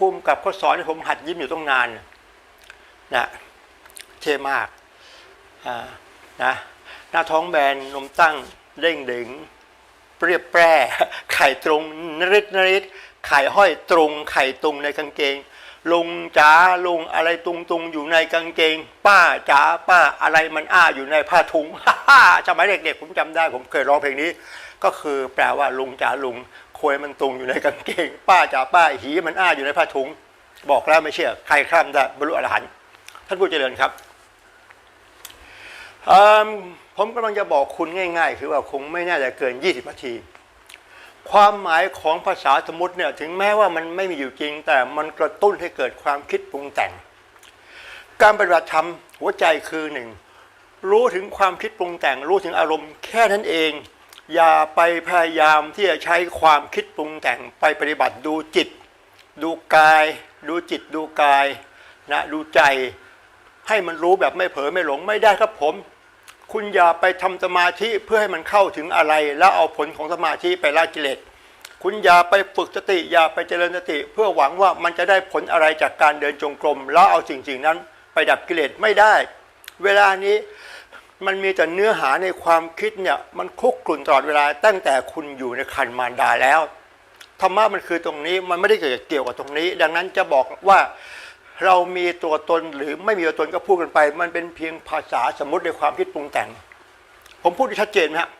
ภูมิกับเขาสอนให้ผมหัดยิ้มอยู่ต้องนานนะเท่มากนะหน้าท้องแบนนมตั้งเร่งดึงเปรียบแปร่ไข่ตรงนริดนริดไข่ห้อยตรงไข่ตรงในกางเกงลุงจ๋าลุงอะไรตุงตุงอยู่ในกางเกง ป้าจ๋าป้าอะไรมันอ้าอยู่ในผ้าถุงสมัยเด็กๆผมจำได้ ผมเคยร้องเพลงนี้ ก็คือแปลว่าลุงจ๋าลุง ควยมันตุงอยู่ในกางเกง ป้าจ๋าป้าหีมันอ้าอยู่ในผ้าถุง บอกแล้วไม่เชื่อ ใครข้ามได้บรรลุอรหันต์ท่านผู้เจริญครับผมกำลังจะบอกคุณง่าย ๆ คือว่าคงไม่น่าจะเกิน 20นาที ความหมายของภาษาสมมติเนี่ยถึงแม้ว่ามันไม่มีอยู่จริง แต่มันกระตุ้นให้เกิดความคิดปรุงแต่ง การปฏิบัติธรรมหัวใจคือหนึ่งรู้ถึงความคิดปรุงแต่ง รู้ถึงอารมณ์แค่นั้นเอง อย่าไปพยายามที่จะใช้ความคิดปรุงแต่งไปปฏิบัติดูจิต ดูกาย ดูจิตดูกายนะดูใจให้มันรู้แบบไม่เผลอไม่หลงไม่ได้ครับผม คุณอย่าไปทำสมาธิเพื่อให้มันเข้าถึงอะไร แล้วเอาผลของสมาธิไปละกิเลสคุณอย่าไปฝึกสติอย่าไปเจริญสติ เพื่อหวังว่ามันจะได้ผลอะไรจากการเดินจงกรม แล้วเอาสิ่งสิ่งนั้นไปดับกิเลสไม่ได้ เวลานี้ มันมีแต่เนื้อหาในความคิดเนี่ยมันคุกกลุ่นตลอดเวลาตั้งแต่คุณอยู่ในคันมารดาแล้วธรรมะมันคือตรงนี้มันไม่ได้เกี่ยวกับตรงนี้ ดังนั้นจะบอกว่าเรามีตัวตนหรือไม่มีตัวตนก็พูดกันไป มันเป็นเพียงภาษาสมมติในความคิดปรุงแต่ง ผมพูดชัดเจนไหมครับ